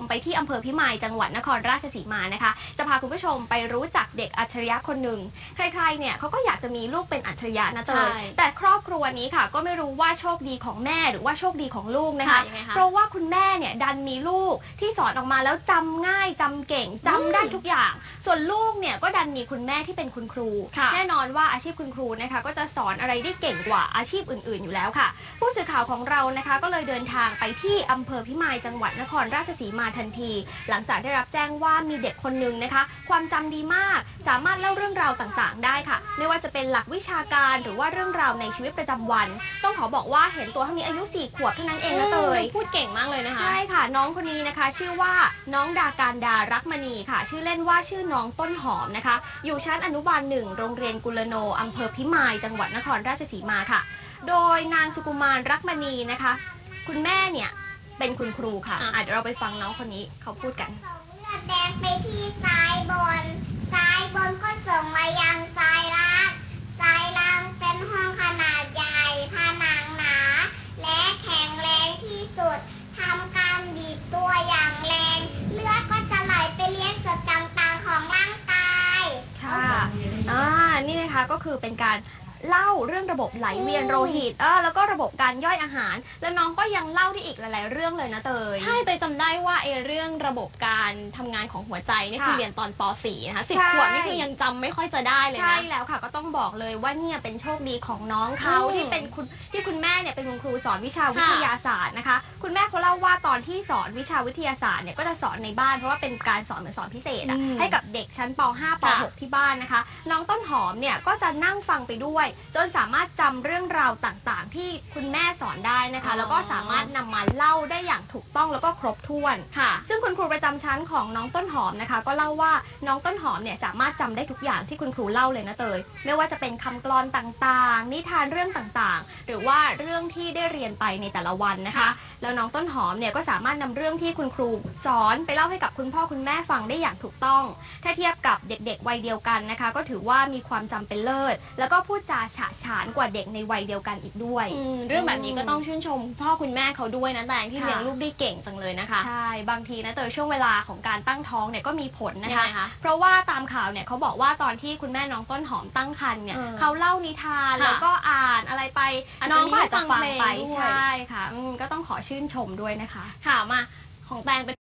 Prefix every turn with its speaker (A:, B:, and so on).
A: มไปที่อำเภอพิมายจังหวัดนครราชสีมานะคะ จะพาคุณผู้ชมไปรู้จักเด็กอัจฉริยะคนหนึ่งใครๆเนี่ยเขาก็อยากจะมีลูกเป็นอัจฉริยะนะเจ
B: ใช่
A: ยแต่ครอบครัวนี้ค่ะ ก็ไม่รู้ว่าโชคดีของแม่หรือว่าโชคดีของลูกนะคะ
B: ค่ะยังไงคะ
A: เพราะว่าคุณแม่เนี่ยดันมีลูกที่สอนออกมาแล้วจำง่ายจำเก่งจำได้ทุกอย่าง ส่วนลูกเนี่ยก็ดันมีคุณแม่ที่เป็นคุณครู
B: ค่ะ
A: แน่นอนว่าอาชีพคุณครูนะคะก็จะสอนอะไรได้เก่งกว่าอาชีพอื่น ๆ อยู่แล้วค่ะ ผู้สื่อข่าวของเรานะคะก็เลยเดินทางไปที่อำเภอพิมายจังหวัดนครราชสีมาทันที หลังจากได้รับแจ้งว่ามีเด็กคนหนึ่งนะคะ ความจำดีมาก สามารถเล่าเรื่องราวต่างๆ ได้ค่ะ ไม่ว่าจะเป็นหลักวิชาการหรือว่าเรื่องราวในชีวิตประจำวัน ต้องขอบอกว่าเห็นตัวเท่านี้อายุ4ขวบเท่านั้นเองนะเตย
B: พูดเก่งมากเลยนะคะ
A: ใช่ค่ะ น้องคนนี้นะคะ ชื่อว่าน้องดาการดารักมณีค่ะ ชื่อเล่นว่าชื่อน้องต้นหอมนะคะ อยู่ชั้นอนุบาลหนึ่งโรงเรียนกุลโนอำเภอพิมายจังหวัดนครราชสีมาค่ะ โดยนางสุกุมารรักมณีนะคะ คุณแม่เนี่ย เป็นคุณครูค่ะ
B: อะ
A: อาจจะเดี๋ยวเราไปฟังน้องคนนี้เขาพูดกัน
C: เลือดแดงไปที่ซ้ายบน ซ้ายบนก็ส่งมายังซ้ายล่างซ้ายล่างเป็นห้องขนาดใหญ่ผนังหนา และแข็งแรงที่สุดทำการบีบตัวอย่างแรง เลือดก็จะไหลไปเลี้ยงส่วนต่างๆของร่างกาย
A: ค่ะอ่านี่นะคะก็คือเป็นการ เล่าเรื่องระบบไหลเวียนโลหิตเออแล้วก็ระบบการย่อยอาหาร แล้วน้องก็ยังเล่าได้อีกหลาย ๆ เรื่องเลยนะเตย
B: ใช่เตยจำได้ว่าไอ้เรื่องระบบการทำงานของหัวใจนี่
A: ค่ะ
B: คือเรียนตอนป .4 นะคะสิบ
A: ใช่
B: ขวบนี่คือยังจำไม่ค่อยจะได้เลย
A: ใช่
B: นะ
A: แล้วค่ะก็ต้องบอกเลยว่าเนี่ยเป็นโชคดีของน้องเขา
B: อืม
A: ที่เป็นคุณที่คุณแม่เนี่ยเป็นคุณครูสอนวิชาวิ
B: ค่ะ
A: ทยาศาสตร์นะคะ คุณแม่เขาเล่าว่าตอนที่สอนวิชาวิทยาศาสตร์เนี่ยก็จะสอนในบ้านเพราะว่าเป็นการสอนเหมือนสอนพิเศษอะ
B: อืม
A: ให้กับเด็กชั้นป .5 ป
B: ค่ะ
A: .6 ที่บ้านนะคะ น้องต้นหอมเนี่ยก็จะนั่งฟังไปด้วยจนสามารถจำเรื่องราวต่างๆ ที่คุณแม่สอนได้นะคะ แล้วก็สามารถนำมาเล่าได้อย่างถูกต้องแล้วก็ครบถ้วน
B: ค่ะ
A: ซึ่งคุณครูประจำชั้นของน้องต้นหอมนะคะ ก็เล่าว่าน้องต้นหอมเนี่ยสามารถจำได้ทุกอย่างที่คุณครูเล่าเลยนะเตยไม่ว่าจะเป็นคำกลอนต่างๆ นิทานเรื่องต่างๆ หรือว่าเรื่องที่ได้เรียนไปในแต่ละวันนะคะ แล้วน้องต้นหอมเนี่ยก็สามารถนำเรื่องที่คุณครูสอนไปเล่าให้กับคุณพ่อคุณแม่ฟังได้อย่างถูกต้อง ถ้าเทียบกับเด็กๆ วัยเดียวกันนะคะ ก็ถือว่ามีความจำเป็นเลิศ แล้วก็พูดจาฉะฉานกว่าเด็กในวัยเดียวกันอีกด้วย
B: อืมเรื่องแบบนี้ก็ต้องชื่นชม พ่อคุณแม่เขาด้วยนะแต่ที่
A: ค่ะ
B: เลี้ยงลูกได้เก่งจังเลยนะคะ
A: ใช่บางทีนะเตยช่วงเวลาของการตั้งท้องเนี่ยก็มีผลนะ
B: ยัง
A: คะ
B: ไงคะ
A: เพราะว่าตามข่าวเนี่ยเขาบอกว่าตอนที่คุณแม่น้องต้นหอมตั้งครรภ์เนี่ย
B: เออ
A: เขาเล่านิทาน
B: ค่ะ
A: แล้วก็อ่านอะไรไป
B: อาจจะ
A: น้องก็อาจจะฟัง
B: มีให้ฟังเพลง
A: ไป
B: ด้วย
A: ใช่ค่ะอืมก็ต้องขอชื่นชมด้วยนะคะ
B: ค่ะมาของแตงเป็น